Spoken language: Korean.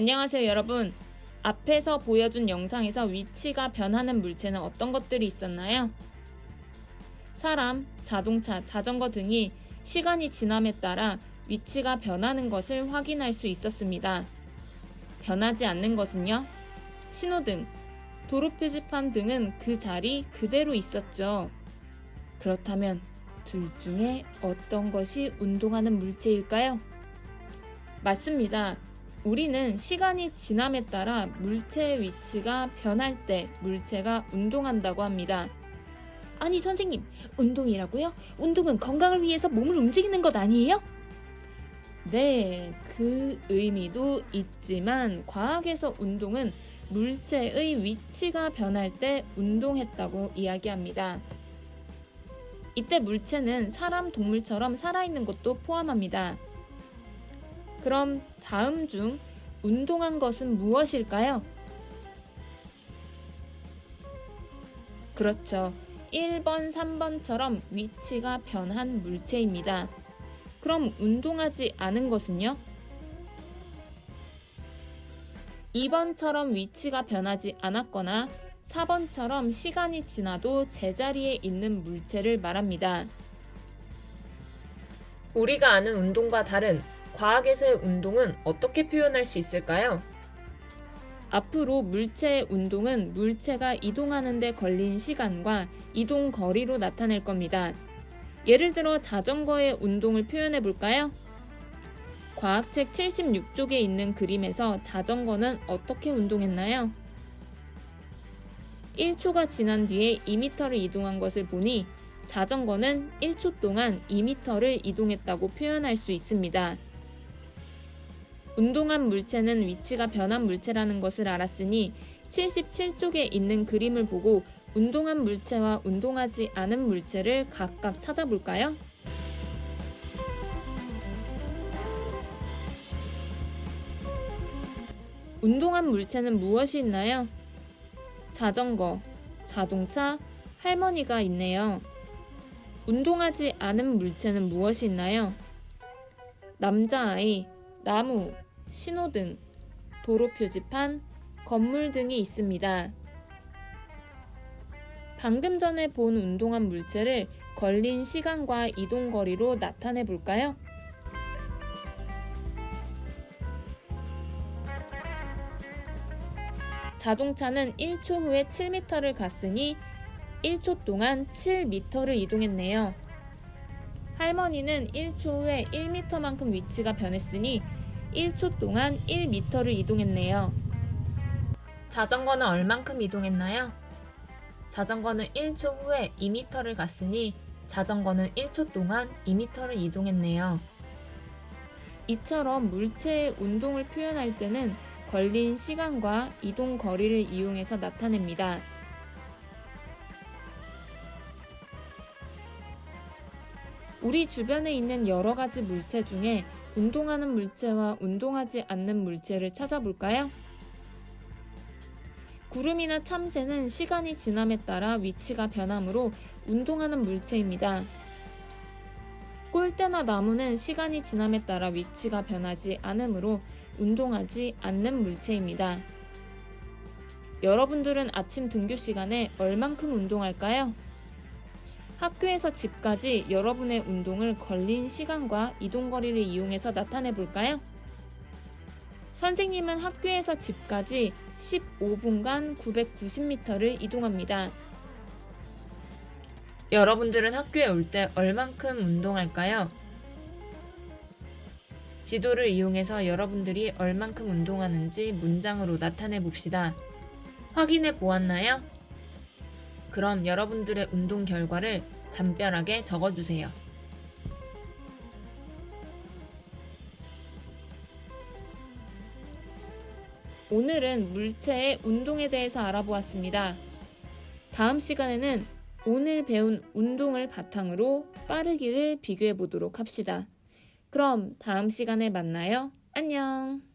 안녕하세요 여러분. 앞에서 보여준 영상에서 위치가 변하는 물체는 어떤 것들이 있었나요? 사람, 자동차, 자전거 등이 시간이 지남에 따라 위치가 변하는 것을 확인할 수 있었습니다. 변하지 않는 것은요? 신호등, 도로 표지판 등은 그 자리 그대로 있었죠. 그렇다면 둘 중에 어떤 것이 운동하는 물체일까요? 맞습니다. 우리는 시간이 지남에 따라 물체의 위치가 변할 때 물체가 운동한다고 합니다. 아니 선생님, 운동이라고요? 운동은 건강을 위해서 몸을 움직이는 것 아니에요? 네, 그 의미도 있지만 과학에서 운동은 물체의 위치가 변할 때 운동했다고 이야기합니다. 이때 물체는 사람, 동물처럼 살아있는 것도 포함합니다. 그럼 다음 중 운동한 것은 무엇일까요? 그렇죠. 1번, 3번처럼 위치가 변한 물체입니다. 그럼 운동하지 않은 것은요? 2번처럼 위치가 변하지 않았거나 4번처럼 시간이 지나도 제자리에 있는 물체를 말합니다. 우리가 아는 운동과 다른 과학에서의 운동은 어떻게 표현할 수 있을까요? 앞으로 물체의 운동은 물체가 이동하는 데 걸린 시간과 이동 거리로 나타낼 겁니다. 예를 들어 자전거의 운동을 표현해 볼까요? 과학책 76쪽에 있는 그림에서 자전거는 어떻게 운동했나요? 1초가 지난 뒤에 2m를 이동한 것을 보니 자전거는 1초 동안 2m를 이동했다고 표현할 수 있습니다. 운동한 물체는 위치가 변한 물체라는 것을 알았으니 77쪽에 있는 그림을 보고 운동한 물체와 운동하지 않은 물체를 각각 찾아볼까요? 운동한 물체는 무엇이 있나요? 자전거, 자동차, 할머니가 있네요. 운동하지 않은 물체는 무엇이 있나요? 남자아이, 나무, 신호등, 도로 표지판, 건물 등이 있습니다. 방금 전에 본 운동한 물체를 걸린 시간과 이동 거리로 나타내 볼까요? 자동차는 1초 후에 7m를 갔으니 1초 동안 7m를 이동했네요. 할머니는 1초 후에 1m만큼 위치가 변했으니 1초 동안 1m를 이동했네요. 자전거는 얼만큼 이동했나요? 자전거는 1초 후에 2m를 갔으니 자전거는 1초 동안 2m를 이동했네요. 이처럼 물체의 운동을 표현할 때는 걸린 시간과 이동 거리를 이용해서 나타냅니다. 우리 주변에 있는 여러 가지 물체 중에 운동하는 물체와 운동하지 않는 물체를 찾아볼까요? 구름이나 참새는 시간이 지남에 따라 위치가 변하므로 운동하는 물체입니다. 꼴대나 나무는 시간이 지남에 따라 위치가 변하지 않으므로 운동하지 않는 물체입니다. 여러분들은 아침 등교 시간에 얼만큼 운동할까요? 학교에서 집까지 여러분의 운동을 걸린 시간과 이동 거리를 이용해서 나타내 볼까요? 선생님은 학교에서 집까지 15분간 990m를 이동합니다. 여러분들은 학교에 올 때 얼만큼 운동할까요? 지도를 이용해서 여러분들이 얼만큼 운동하는지 문장으로 나타내 봅시다. 확인해 보았나요? 그럼 여러분들의 운동 결과를 담벼락에 적어주세요. 오늘은 물체의 운동에 대해서 알아보았습니다. 다음 시간에는 오늘 배운 운동을 바탕으로 빠르기를 비교해 보도록 합시다. 그럼 다음 시간에 만나요. 안녕!